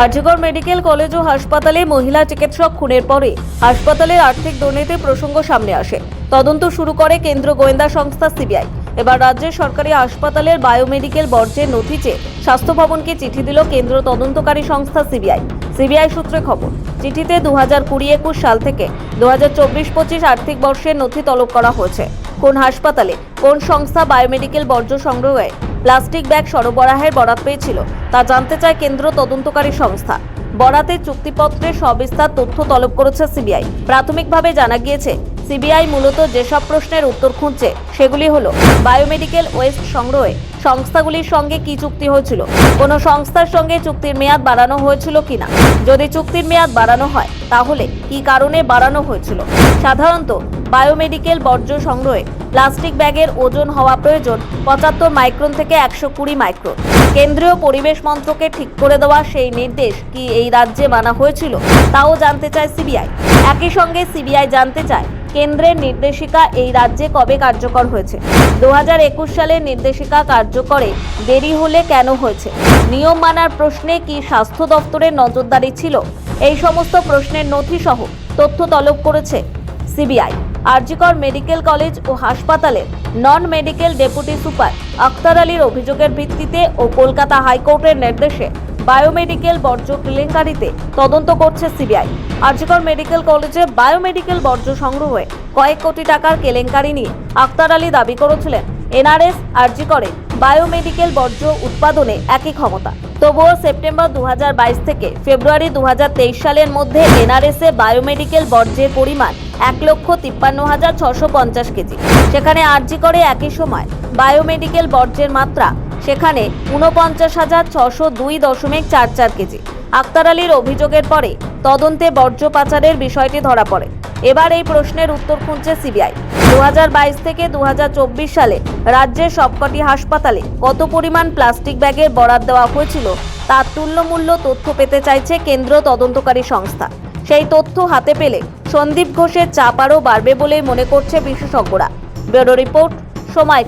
আরজিগড় medical college ও হাসপাতালে মহিলা চিকিৎসক খুনের পরে হাসপাতালের আর্থিক দুর্নীতির প্রসঙ্গ সামনে আসে। তদন্ত শুরু করে কেন্দ্র গোয়েন্দা সংস্থা সিবিআই। এবার রাজ্যের সরকারি হাসপাতালের বায়োমেডিকেল বর্জ্যের নথি চেয়ে স্বাস্থ্য ভবনকে চিঠি দিল কেন্দ্র তদন্তকারী সংস্থা সিবিআই। সিবিআই সূত্রে খবর, চিঠিতে দু হাজার কুড়ি একুশ সাল থেকে দু হাজার চব্বিশ পঁচিশ আর্থিক বর্ষের নথি তলব করা হয়েছে। কোন হাসপাতালে কোন সংস্থা বায়োমেডিকেল বর্জ্য সংগ্রহে প্লাস্টিক ব্যাগ সরবরাহের বরাত পেয়েছিল। তা জানতে চায় কেন্দ্র তদন্তকারী সংস্থা। বরাতে চুক্তিপত্রে সবিস্তার তথ্য তলব করেছে সিবিআই। প্রাথমিকভাবে জানা গিয়েছে, সিবিআই মূলত যেসব প্রশ্নের উত্তর খুঁজছে, সেগুলি হলো বায়োমেডিকেল ওয়েস্ট সংগ্রহে সংস্থাগুলির সঙ্গে কি চুক্তি হয়েছিল, কোনো সংস্থার সঙ্গে চুক্তির মেয়াদ বাড়ানো হয়েছিল কিনা। যদি চুক্তির মেয়াদ বাড়ানো হয়, তাহলে কি কারণে বাড়ানো হয়েছিল? সাধারণত বায়োমেডিকেল বর্জ্য সংগ্রহে প্লাস্টিক ব্যাগের ওজন হওয়া প্রয়োজন পঁচাত্তর মাইক্রন থেকে একশো কুড়ি মাইক্রন। কেন্দ্রীয় পরিবেশ মন্ত্রকে ঠিক করে দেওয়া সেই নির্দেশ কি এই রাজ্যে মানা হয়েছিল তাও জানতে চায় সিবিআই। একই সঙ্গে সিবিআই জানতে চায়, কেন্দ্রের নির্দেশিকা এই রাজ্যে কবে কার্যকর হয়েছে? দু হাজার একুশ সালের নির্দেশিকা কার্যকরে দেরি হলে কেন হয়েছে? নিয়ম মানার প্রশ্নে কি স্বাস্থ্য দপ্তরের নজরদারি ছিল? এই সমস্ত প্রশ্নের নথি সহ তথ্য তলব করেছে সিবিআই। আরজিকর মেডিকেল কলেজ ও হাসপাতালের non medical deputy super Akhtar আলীর অভিযোগের ভিত্তিতে ও কলকাতা হাইকোর্টের নির্দেশে বায়োমেডিকেল বর্জ্য কেলেঙ্কারিতে তদন্ত করছে সিবিআই। আরজিকর মেডিকেল কলেজে বায়োমেডিকেল বর্জ্য সংগ্রহে কয়েক কোটি টাকার কেলেঙ্কারি নিয়ে আখতার আলী দাবি করেছিলেন। এনআরএস আরজি করে বায়োমেডিকেল বর্জ্য উৎপাদনে একই ক্ষমতা। তবুও সেপ্টেম্বর দু হাজার বাইশ থেকে ফেব্রুয়ারি দু হাজার তেইশ সালের মধ্যে এনআরএসে বায়োমেডিকেল বর্জ্যের পরিমাণ এক লক্ষ তিপ্পান্ন হাজার ছশো পঞ্চাশ কেজি। সেখানে আরজি করে একই সময় বায়োমেডিকেল বর্জ্যের মাত্রা সেখানে উনপঞ্চাশ হাজার ছশো দুই দশমিক চার চার কেজি। আক্তার আলীর অভিযোগের পরে তদন্তে বর্জ্য পাচারের বিষয়টি ধরা পড়ে। এবার এই প্রশ্নের উত্তর খুঁজছে সিবিআই। দুহাজার বাইশ থেকে দুহাজার চব্বিশ সালে রাজ্যের সবকটি হাসপাতালে কত পরিমাণ প্লাস্টিক ব্যাগের বরাদ দেওয়া হয়েছিল, তার তুল্যমূল্য তথ্য পেতে চাইছে কেন্দ্র তদন্তকারী সংস্থা। সেই তথ্য হাতে পেলে সন্দীপ ঘোষের চাপ আরও বাড়বে বলেই মনে করছে বিশেষজ্ঞরা। ব্যুরো রিপোর্ট সময়